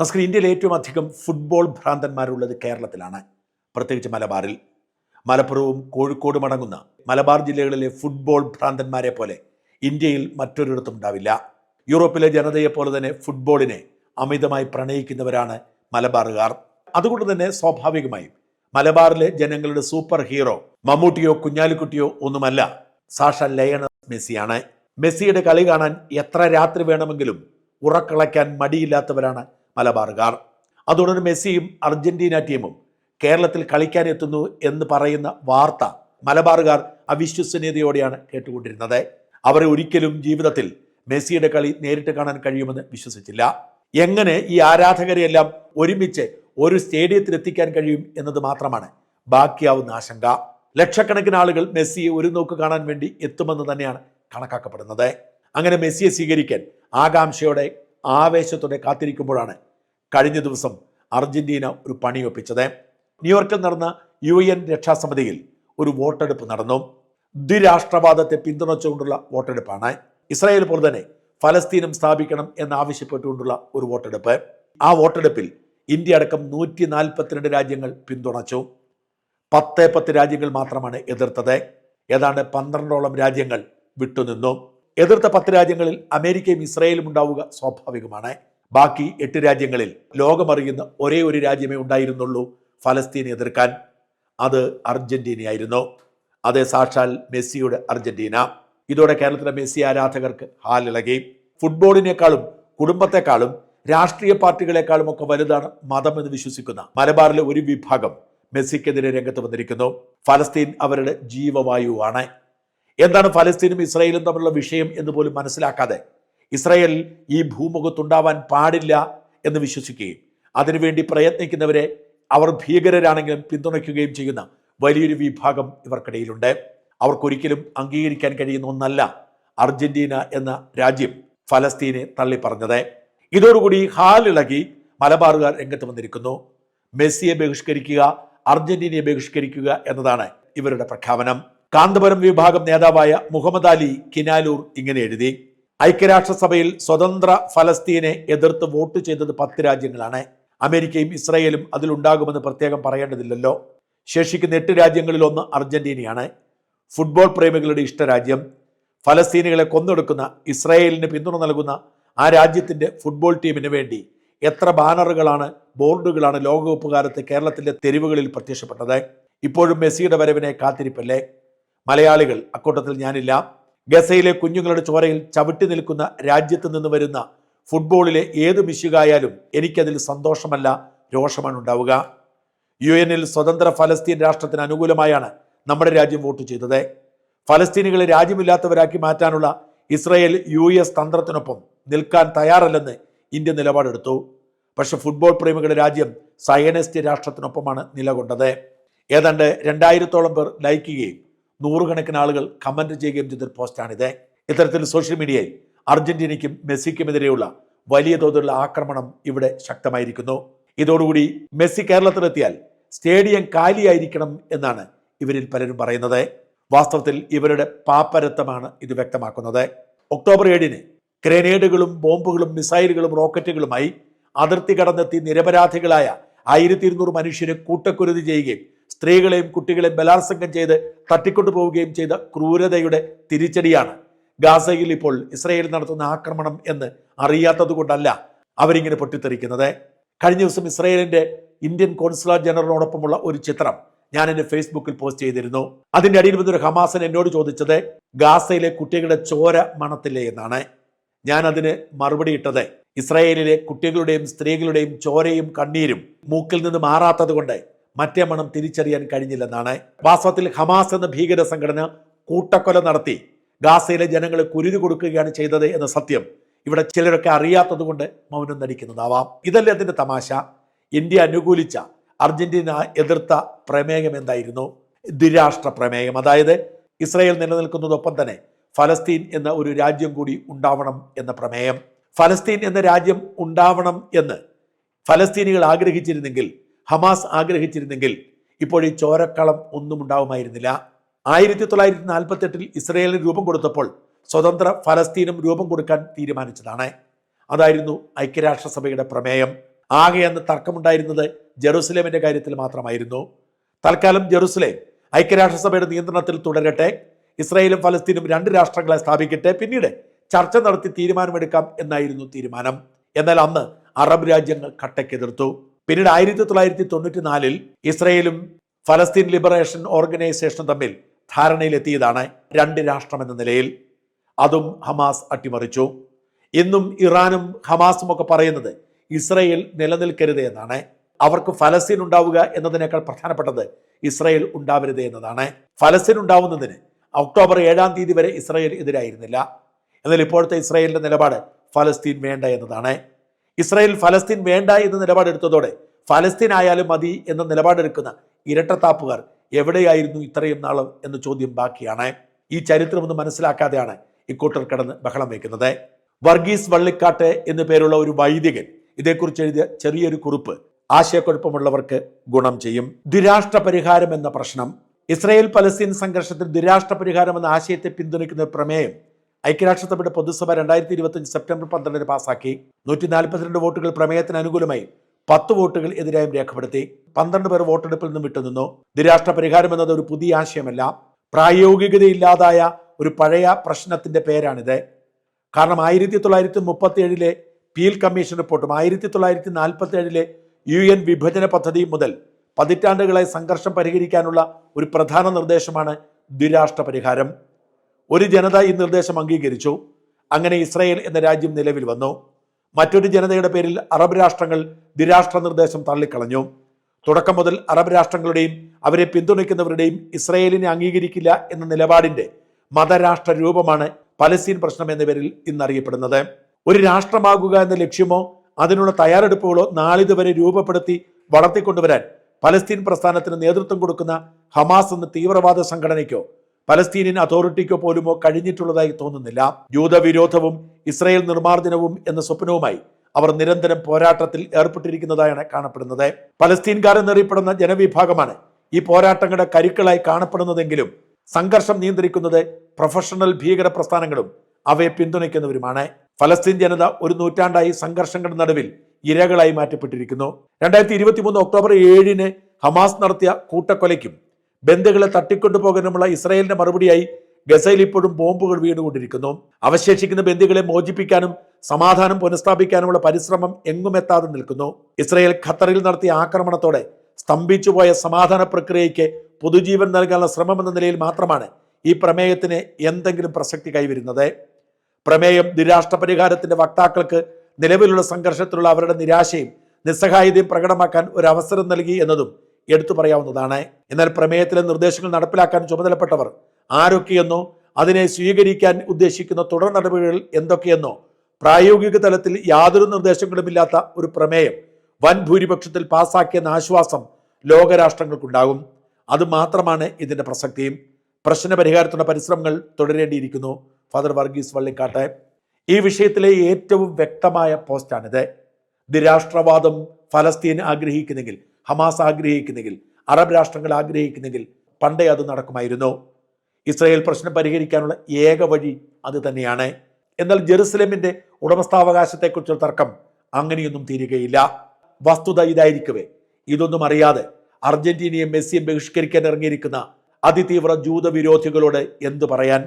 നമസ്കാരം ഇന്ത്യയിൽ ഏറ്റവും അധികം ഫുട്ബോൾ ഭ്രാന്തന്മാരുള്ളത് കേരളത്തിലാണ്. പ്രത്യേകിച്ച് മലബാറിൽ. മലപ്പുറവും കോഴിക്കോടും അടങ്ങുന്ന മലബാർ ജില്ലകളിലെ ഫുട്ബോൾ ഭ്രാന്തന്മാരെ പോലെ ഇന്ത്യയിൽ മറ്റൊരിടത്തും ഉണ്ടാവില്ല. യൂറോപ്പിലെ ജനതയെ പോലെ തന്നെ ഫുട്ബോളിനെ അമിതമായി പ്രണയിക്കുന്നവരാണ് മലബാറുകാർ. അതുകൊണ്ട് തന്നെ സ്വാഭാവികമായും മലബാറിലെ ജനങ്ങളുടെ സൂപ്പർ ഹീറോ മമ്മൂട്ടിയോ കുഞ്ഞാലിക്കുട്ടിയോ ഒന്നുമല്ല സാഷ ലയണൽ മെസ്സിയാണ്. മെസ്സിയുടെ കളി കാണാൻ എത്ര രാത്രി വേണമെങ്കിലും ഉറക്കളയ്ക്കാൻ മടിയില്ലാത്തവരാണ് മലബാറുകാർ അതോടൊപ്പം മെസ്സിയും അർജന്റീന ടീമും കേരളത്തിൽ കളിക്കാൻ എത്തുന്നു എന്ന് പറയുന്ന വാർത്ത മലബാറുകാർ അവിശ്വസനീയതയോടെയാണ് കേട്ടുകൊണ്ടിരുന്നത്. അവരെ ഒരിക്കലും ജീവിതത്തിൽ മെസ്സിയുടെ കളി നേരിട്ട് കാണാൻ കഴിയുമെന്ന് വിശ്വസിച്ചില്ല. എങ്ങനെ ഈ ആരാധകരെയെല്ലാം ഒരുമിച്ച് ഒരു സ്റ്റേഡിയത്തിൽ എത്തിക്കാൻ കഴിയും എന്നത് മാത്രമാണ് ബാക്കിയാവുന്ന ആശങ്ക. ലക്ഷക്കണക്കിന് ആളുകൾ മെസ്സിയെ ഒരു നോക്ക് കാണാൻ വേണ്ടി എത്തുമെന്ന് തന്നെയാണ് കണക്കാക്കപ്പെടുന്നത്. അങ്ങനെ മെസ്സിയെ സ്വീകരിക്കാൻ ആകാംക്ഷയോടെ ആവേശത്തോടെ കാത്തിരിക്കുമ്പോഴാണ് കഴിഞ്ഞ ദിവസം അർജന്റീന ഒരു പണിയൊപ്പിച്ചത് ന്യൂയോർക്കിൽ നടന്ന യു എൻ രക്ഷാസമിതിയിൽ ഒരു വോട്ടെടുപ്പ് നടന്നു. ദ്വിരാഷ്ട്രവാദത്തെ പിന്തുണച്ചുകൊണ്ടുള്ള വോട്ടെടുപ്പാണ്. ഇസ്രായേൽ പോലെ തന്നെ ഫലസ്തീനും സ്ഥാപിക്കണം എന്നാവശ്യപ്പെട്ടുകൊണ്ടുള്ള ഒരു വോട്ടെടുപ്പ്. ആ വോട്ടെടുപ്പിൽ ഇന്ത്യ അടക്കം നൂറ്റി നാൽപ്പത്തിരണ്ട് രാജ്യങ്ങൾ പിന്തുണച്ചു. പത്ത് പത്ത് രാജ്യങ്ങൾ മാത്രമാണ് എതിർത്തത്. ഏതാണ്ട് പന്ത്രണ്ടോളം രാജ്യങ്ങൾ വിട്ടുനിന്നു. എതിർത്ത പത്ത് രാജ്യങ്ങളിൽ അമേരിക്കയും ഇസ്രായേലും ഉണ്ടാവുക സ്വാഭാവികമാണ്. ബാക്കി എട്ട് രാജ്യങ്ങളിൽ ലോകമറിയുന്ന ഒരേ ഒരു രാജ്യമേ ഉണ്ടായിരുന്നുള്ളൂ ഫലസ്തീനെ എതിർക്കാൻ. അത് അർജന്റീനയായിരുന്നു. അതേ സാക്ഷാൽ മെസ്സിയുടെ അർജന്റീന. ഇതോടെ കേരളത്തിലെ മെസ്സി ആരാധകർക്ക് ഹാലിളകി. ഫുട്ബോളിനേക്കാളും കുടുംബത്തെക്കാളും രാഷ്ട്രീയ പാർട്ടികളെക്കാളും ഒക്കെ വലുതാണ് മതം എന്ന് വിശ്വസിക്കുന്ന മലബാറിലെ ഒരു വിഭാഗം മെസ്സിക്കെതിരെ രംഗത്ത് വന്നിരിക്കുന്നു. ഫലസ്തീൻ അവരുടെ ജീവവായുവാണ്. എന്താണ് ഫലസ്തീനും ഇസ്രായേലും തമ്മിലുള്ള വിഷയം എന്ന് പോലും മനസ്സിലാക്കാതെ ഇസ്രായേൽ ഈ ഭൂമുഖത്തുണ്ടാവാൻ പാടില്ല എന്ന് വിശ്വസിക്കുകയും അതിനുവേണ്ടി പ്രയത്നിക്കുന്നവരെ അവർ ഭീകരരാണെങ്കിലും പിന്തുണയ്ക്കുകയും ചെയ്യുന്ന വലിയൊരു വിഭാഗം ഇവർക്കിടയിലുണ്ട്. അവർക്കൊരിക്കലും അംഗീകരിക്കാൻ കഴിയുന്ന ഒന്നല്ല അർജന്റീന എന്ന രാജ്യം ഫലസ്തീനെ തള്ളിപ്പറഞ്ഞത്. ഇതോടുകൂടി ഹാലിളകി മലബാറുകാർ രംഗത്ത് വന്നിരിക്കുന്നു. മെസ്സിയെ ബഹിഷ്കരിക്കുക അർജന്റീനയെ ബഹിഷ്കരിക്കുക എന്നതാണ് ഇവരുടെ പ്രഖ്യാപനം. കാന്തപുരം വിഭാഗം നേതാവായ മുഹമ്മദ് അലി കിനാലൂർ ഇങ്ങനെ എഴുതി ഐക്യരാഷ്ട്രസഭയിൽ സ്വതന്ത്ര ഫലസ്തീനെ എതിർത്ത് വോട്ട് ചെയ്തത് പത്ത് രാജ്യങ്ങളാണ്. അമേരിക്കയും ഇസ്രായേലും അതിലുണ്ടാകുമെന്ന് പ്രത്യേകം പറയേണ്ടതില്ലല്ലോ. ശേഷിക്കുന്ന എട്ട് രാജ്യങ്ങളിൽ ഒന്ന് അർജന്റീനയാണ്. ഫുട്ബോൾ പ്രേമികളുടെ ഇഷ്ടരാജ്യം. ഫലസ്തീനികളെ കൊന്നൊടുക്കുന്ന ഇസ്രായേലിന് പിന്തുണ നൽകുന്ന ആ രാജ്യത്തിന്റെ ഫുട്ബോൾ ടീമിന് വേണ്ടി എത്ര ബാനറുകളാണ് ബോർഡുകളാണ് ലോകകപ്പ് കാലത്ത് കേരളത്തിന്റെ തെരുവുകളിൽ പ്രത്യക്ഷപ്പെട്ടത്. ഇപ്പോഴും മെസ്സിയുടെ വരവിനെ കാത്തിരിപ്പല്ലേ? മലയാളികൾ അക്കൂട്ടത്തിൽ ഞാനില്ല. ഗസയിലെ കുഞ്ഞുങ്ങളുടെ ചോരയിൽ ചവിട്ടി നിൽക്കുന്ന രാജ്യത്ത് നിന്ന് വരുന്ന ഫുട്ബോളിലെ ഏത് മിശുകായാലും എനിക്കതിൽ സന്തോഷമല്ല രോഷമാണ് ഉണ്ടാവുക യു എനിൽ സ്വതന്ത്ര ഫലസ്തീൻ രാഷ്ട്രത്തിന് അനുകൂലമായാണ് നമ്മുടെ രാജ്യം വോട്ട് ചെയ്തത്. ഫലസ്തീനികളെ രാജ്യമില്ലാത്തവരാക്കി മാറ്റാനുള്ള ഇസ്രായേൽ യു എസ് തന്ത്രത്തിനൊപ്പം നിൽക്കാൻ തയ്യാറല്ലെന്ന് ഇന്ത്യ നിലപാടെടുത്തു. പക്ഷെ ഫുട്ബോൾ പ്രേമികളുടെ രാജ്യം സയനിസ്റ്റ് രാഷ്ട്രത്തിനൊപ്പമാണ് നിലകൊണ്ടത്. ഏതാണ്ട് രണ്ടായിരത്തോളം പേർ ലൈക്ക് ചെയ്യുകയും നൂറുകണക്കിന് ആളുകൾ കമന്റ് ചെയ്യുകയും ചെയ്തൊരു പോസ്റ്റാണിത് ഇത്തരത്തിൽ സോഷ്യൽ മീഡിയയിൽ അർജന്റീനയ്ക്കും മെസ്സിക്കുമെതിരെയുള്ള വലിയ തോതിലുള്ള ആക്രമണം ഇവിടെ ശക്തമായിരിക്കുന്നു. ഇതോടുകൂടി മെസ്സി കേരളത്തിലെത്തിയാൽ സ്റ്റേഡിയം കാലിയായിരിക്കണം എന്നാണ് ഇവരിൽ പലരും പറയുന്നത്. വാസ്തവത്തിൽ ഇവരുടെ പാപ്പരത്വമാണ് ഇത് വ്യക്തമാക്കുന്നത്. ഒക്ടോബർ ഏഴിന് ഗ്രനേഡുകളും ബോംബുകളും മിസൈലുകളും റോക്കറ്റുകളുമായി അതിർത്തി കടന്നെത്തി നിരപരാധികളായ ആയിരത്തി ഇരുന്നൂറ് മനുഷ്യരെ കൂട്ടക്കുരുതി ചെയ്യുകയും സ്ത്രീകളെയും കുട്ടികളെയും ബലാത്സംഗം ചെയ്ത് തട്ടിക്കൊണ്ടു പോവുകയും ചെയ്ത ക്രൂരതയുടെ തിരിച്ചടിയാണ് ഗാസയിൽ ഇപ്പോൾ ഇസ്രയേൽ നടത്തുന്ന ആക്രമണം എന്ന് അറിയാത്തത് കൊണ്ടല്ല അവരിങ്ങനെ പൊട്ടിത്തെറിക്കുന്നത്. കഴിഞ്ഞ ദിവസം ഇസ്രയേലിന്റെ ഇന്ത്യൻ കോൺസുലർ ജനറലിനോടൊപ്പമുള്ള ഒരു ചിത്രം ഞാൻ എന്റെ ഫേസ്ബുക്കിൽ പോസ്റ്റ് ചെയ്തിരുന്നു. അതിന്റെ അടിയിൽ വന്നൊരു ഹമാസൻ എന്നോട് ചോദിച്ചത് ഗാസയിലെ കുട്ടികളുടെ ചോര മണത്തില്ലേ എന്നാണ്. ഞാൻ അതിന് മറുപടി ഇട്ടത് ഇസ്രായേലിലെ കുട്ടികളുടെയും സ്ത്രീകളുടെയും ചോരയും കണ്ണീരും മൂക്കിൽ നിന്ന് മാറാത്തത് കൊണ്ട്. മറ്റേ മണം തിരിച്ചറിയാൻ കഴിഞ്ഞില്ലെന്നാണ്. വാസ്തവത്തിൽ ഹമാസ് എന്ന ഭീകര സംഘടന കൂട്ടക്കൊല നടത്തി. ഗാസയിലെ ജനങ്ങളെ കുരുതി കൊടുക്കുകയാണ് ചെയ്തത് എന്ന സത്യം ഇവിടെ ചിലരൊക്കെ അറിയാത്തത് കൊണ്ട് മൗനം നടിക്കുന്നതാവാം ഇതല്ലേ അതിന്റെ തമാശ? ഇന്ത്യ അനുകൂലിച്ച അർജന്റീന എതിർത്ത പ്രമേയം എന്തായിരുന്നു? ദ്വിരാഷ്ട്ര പ്രമേയം. അതായത് ഇസ്രായേൽ നിലനിൽക്കുന്നതൊപ്പം തന്നെ ഫലസ്തീൻ എന്ന ഒരു രാജ്യം കൂടി ഉണ്ടാവണം എന്ന പ്രമേയം. ഫലസ്തീൻ എന്ന രാജ്യം ഉണ്ടാവണം എന്ന് ഫലസ്തീനികൾ ആഗ്രഹിച്ചിരുന്നെങ്കിൽ ഹമാസ് ആഗ്രഹിച്ചിരുന്നെങ്കിൽ ഇപ്പോൾ ഈ ചോരക്കളം ഒന്നും ഉണ്ടാവുമായിരുന്നില്ല ആയിരത്തി തൊള്ളായിരത്തി നാൽപ്പത്തി എട്ടിൽ ഇസ്രയേലിന് രൂപം കൊടുത്തപ്പോൾ സ്വതന്ത്ര ഫലസ്തീനും രൂപം കൊടുക്കാൻ തീരുമാനിച്ചതാണ്. അതായിരുന്നു ഐക്യരാഷ്ട്രസഭയുടെ പ്രമേയം. ആകെ അന്ന് തർക്കമുണ്ടായിരുന്നത് ജെറുസലേമിന്റെ കാര്യത്തിൽ മാത്രമായിരുന്നു. തൽക്കാലം ജെറുസലേം ഐക്യരാഷ്ട്രസഭയുടെ നിയന്ത്രണത്തിൽ തുടരട്ടെ ഇസ്രായേലും ഫലസ്തീനും രണ്ട് രാഷ്ട്രങ്ങളെ സ്ഥാപിക്കട്ടെ പിന്നീട് ചർച്ച നടത്തി തീരുമാനമെടുക്കാം എന്നായിരുന്നു തീരുമാനം. എന്നാൽ അന്ന് അറബ് രാജ്യങ്ങൾ കട്ടയ്ക്കെതിർത്തു. പിന്നീട് ആയിരത്തി തൊള്ളായിരത്തി തൊണ്ണൂറ്റി നാലിൽ ഇസ്രയേലും ഫലസ്തീൻ ലിബറേഷൻ ഓർഗനൈസേഷനും തമ്മിൽ ധാരണയിലെത്തിയതാണ് രണ്ട് രാഷ്ട്രമെന്ന നിലയിൽ. അതും ഹമാസ് അട്ടിമറിച്ചു. ഇന്നും ഇറാനും ഹമാസും ഒക്കെ പറയുന്നത് ഇസ്രയേൽ നിലനിൽക്കരുത് എന്നാണ്. അവർക്ക് ഫലസ്തീൻ ഉണ്ടാവുക എന്നതിനേക്കാൾ പ്രധാനപ്പെട്ടത് ഇസ്രയേൽ ഉണ്ടാവരുത് എന്നതാണ്. ഫലസ്തീൻ ഉണ്ടാവുന്നതിന് ഒക്ടോബർ ഏഴാം തീയതി വരെ ഇസ്രയേൽ എതിരായിരുന്നില്ല. എന്നാൽ ഇപ്പോഴത്തെ ഇസ്രയേലിന്റെ നിലപാട് ഫലസ്തീൻ വേണ്ട എന്നതാണ്. ഇസ്രയേൽ ഫലസ്തീൻ വേണ്ട എന്ന നിലപാടെടുത്തതോടെ ഫലസ്തീൻ ആയാലും മതി എന്ന നിലപാടെടുക്കുന്ന ഇരട്ടത്താപ്പുകാർ എവിടെയായിരുന്നു ഇത്രയും നാളും എന്ന ചോദ്യം ബാക്കിയാണ്. ഈ ചരിത്രമൊന്നും മനസ്സിലാക്കാതെയാണ് ഇക്കൂട്ടർ കടന്ന് ബഹളം വയ്ക്കുന്നത്. വർഗീസ് വള്ളിക്കാട്ട് എന്നു പേരുള്ള ഒരു വൈദികൻ ഇതേക്കുറിച്ച് എഴുതിയ ചെറിയൊരു കുറിപ്പ് ആശയക്കുഴപ്പമുള്ളവർക്ക് ഗുണം ചെയ്യും. ദ്വിരാഷ്ട്ര പരിഹാരം എന്ന പ്രശ്നം. ഇസ്രായേൽ പലസ്തീൻ സംഘർഷത്തിൽ ദ്വിരാഷ്ട്ര പരിഹാരം എന്ന ആശയത്തെ പിന്തുണയ്ക്കുന്ന പ്രമേയം ഐക്യരാഷ്ട്രസഭയുടെ പൊതുസഭ രണ്ടായിരത്തി ഇരുപത്തിയഞ്ച് സെപ്റ്റംബർ പന്ത്രണ്ടിന് പാസാക്കി. നൂറ്റി നാൽപ്പത്തിരണ്ട് വോട്ടുകൾ പ്രമേയത്തിന് അനുകൂലമായി പത്ത് വോട്ടുകൾ എതിരായും രേഖപ്പെടുത്തി. പന്ത്രണ്ട് പേർ വോട്ടെടുപ്പിൽ നിന്നും വിട്ടുനിന്നു. ദ്വിരാഷ്ട്ര പരിഹാരം എന്നത് ഒരു പുതിയ ആശയമല്ല. പ്രായോഗികതയില്ലാതായ ഒരു പഴയ പ്രശ്നത്തിന്റെ പേരാണിത്. കാരണം ആയിരത്തി തൊള്ളായിരത്തി മുപ്പത്തി ഏഴിലെ പീൽ കമ്മീഷൻ റിപ്പോർട്ടും ആയിരത്തി തൊള്ളായിരത്തി നാൽപ്പത്തി ഏഴിലെ യു എൻ വിഭജന പദ്ധതി മുതൽ പതിറ്റാണ്ടുകളായി സംഘർഷം പരിഹരിക്കാനുള്ള ഒരു പ്രധാന നിർദ്ദേശമാണ് ദ്വിരാഷ്ട്ര പരിഹാരം ഒരു ജനത ഈ നിർദ്ദേശം അംഗീകരിച്ചു. അങ്ങനെ ഇസ്രയേൽ എന്ന രാജ്യം നിലവിൽ വന്നു. മറ്റൊരു ജനതയുടെ പേരിൽ അറബ് രാഷ്ട്രങ്ങൾ ദ്വിരാഷ്ട്ര നിർദ്ദേശം തള്ളിക്കളഞ്ഞു. തുടക്കം മുതൽ അറബ് രാഷ്ട്രങ്ങളുടെയും അവരെ പിന്തുണയ്ക്കുന്നവരുടെയും ഇസ്രയേലിനെ അംഗീകരിക്കില്ല എന്ന നിലപാടിന്റെ മതരാഷ്ട്ര രൂപമാണ് പലസ്തീൻ പ്രശ്നം എന്ന പേരിൽ ഇന്നറിയപ്പെടുന്നത്. ഒരു രാഷ്ട്രമാകുക എന്ന ലക്ഷ്യമോ അതിനുള്ള തയ്യാറെടുപ്പുകളോ നാളിതുവരെ രൂപപ്പെടുത്തി വളർത്തിക്കൊണ്ടുവരാൻ പലസ്തീൻ പ്രസ്ഥാനത്തിന് നേതൃത്വം കൊടുക്കുന്ന ഹമാസ് എന്ന തീവ്രവാദ സംഘടനയ്ക്കോ പലസ്തീനിയൻ അതോറിറ്റിക്കോ പോലുമോ കഴിഞ്ഞിട്ടുള്ളതായി തോന്നുന്നില്ല. ജൂതവിരോധവും ഇസ്രായേൽ നിർമ്മാർജനവും എന്ന സ്വപ്നവുമായി അവർ നിരന്തരം പോരാട്ടത്തിൽ ഏർപ്പെട്ടിരിക്കുന്നതായാണ് കാണപ്പെടുന്നത്. പലസ്തീൻകാർ എന്നറിയപ്പെടുന്ന ജനവിഭാഗമാണ് ഈ പോരാട്ടങ്ങളുടെ കരുക്കളായി കാണപ്പെടുന്നതെങ്കിലും സംഘർഷം നിയന്ത്രിക്കുന്നത് പ്രൊഫഷണൽ ഭീകര പ്രസ്ഥാനങ്ങളും അവയെ പിന്തുണയ്ക്കുന്നവരുമാണ്. ഫലസ്തീൻ ജനത ഒരു നൂറ്റാണ്ടായി സംഘർഷങ്ങളുടെ നടുവിൽ ഇരകളായി മാറ്റപ്പെട്ടിരിക്കുന്നു. രണ്ടായിരത്തി ഇരുപത്തി മൂന്ന് ഒക്ടോബർ ഏഴിന് ഹമാസ് നടത്തിയ കൂട്ടക്കൊലയ്ക്കും ബന്ധുക്കളെ തട്ടിക്കൊണ്ടുപോകാനുമുള്ള ഇസ്രായേലിന്റെ മറുപടിയായി ഗസയിൽ ഇപ്പോഴും ബോംബുകൾ വീണുകൊണ്ടിരിക്കുന്നു. അവശേഷിക്കുന്ന ബന്ധുക്കളെ മോചിപ്പിക്കാനും സമാധാനം പുനഃസ്ഥാപിക്കാനുമുള്ള പരിശ്രമം എങ്ങും എത്താതെ നിൽക്കുന്നു. ഇസ്രായേൽ ഖത്തറിൽ നടത്തിയ ആക്രമണത്തോടെ സ്തംഭിച്ചുപോയ സമാധാന പ്രക്രിയയ്ക്ക് പുതുജീവൻ നൽകാനുള്ള ശ്രമമെന്ന നിലയിൽ മാത്രമാണ് ഈ പ്രമേയത്തിന് എന്തെങ്കിലും പ്രസക്തി കൈവരുന്നത്. പ്രമേയം നിരാഷ്ട്ര പരിഹാരത്തിന്റെ വക്താക്കൾക്ക് നിലവിലുള്ള സംഘർഷത്തിലുള്ള അവരുടെ നിരാശയും നിസ്സഹായതയും പ്രകടമാക്കാൻ ഒരു അവസരം നൽകി എന്നതും എടുത്തു പറയാവുന്നതാണ്. എന്നാൽ പ്രമേയത്തിലെ നിർദ്ദേശങ്ങൾ നടപ്പിലാക്കാൻ ചുമതലപ്പെട്ടവർ ആരൊക്കെയെന്നോ അതിനെ സ്വീകരിക്കാൻ ഉദ്ദേശിക്കുന്ന തുടർ നടപടികൾ എന്തൊക്കെയെന്നോ പ്രായോഗിക തലത്തിൽ യാതൊരു നിർദ്ദേശങ്ങളുമില്ലാത്ത ഒരു പ്രമേയം വൻ ഭൂരിപക്ഷത്തിൽ പാസാക്കിയെന്ന ആശ്വാസം ലോകരാഷ്ട്രങ്ങൾക്കുണ്ടാകും. അത് മാത്രമാണ് ഇതിന്റെ പ്രസക്തിയും പ്രശ്ന പരിഹാരത്തിനുള്ള പരിശ്രമങ്ങൾ തുടരേണ്ടിയിരിക്കുന്നു. ഫാദർ വർഗീസ് വള്ളിക്കാട്ടെ. ഈ വിഷയത്തിലെ ഏറ്റവും വ്യക്തമായ പോസ്റ്റാണിത്. ദിരാഷ്ട്രവാദം ഫലസ്തീൻ ആഗ്രഹിക്കുന്നെങ്കിൽ ഹമാസ് ആഗ്രഹിക്കുന്നെങ്കിൽ അറബ് രാഷ്ട്രങ്ങൾ ആഗ്രഹിക്കുന്നെങ്കിൽ പണ്ടേ അത് നടക്കുമായിരുന്നു. ഇസ്രായേൽ പ്രശ്നം പരിഹരിക്കാനുള്ള ഏക വഴി അത് തന്നെയാണ്. എന്നാൽ ജെറുസലേമിന്റെ ഉടമസ്ഥാവകാശത്തെക്കുറിച്ചുള്ള തർക്കം അങ്ങനെയൊന്നും തീരുകയില്ല. വസ്തുത ഇതായിരിക്കവേ. ഇതൊന്നും അറിയാതെ അർജന്റീനയെ മെസ്സിയെ ബഹിഷ്കരിക്കാൻ ഇറങ്ങിയിരിക്കുന്ന അതിതീവ്ര ജൂതവിരോധികളോട് എന്തു പറയാൻ?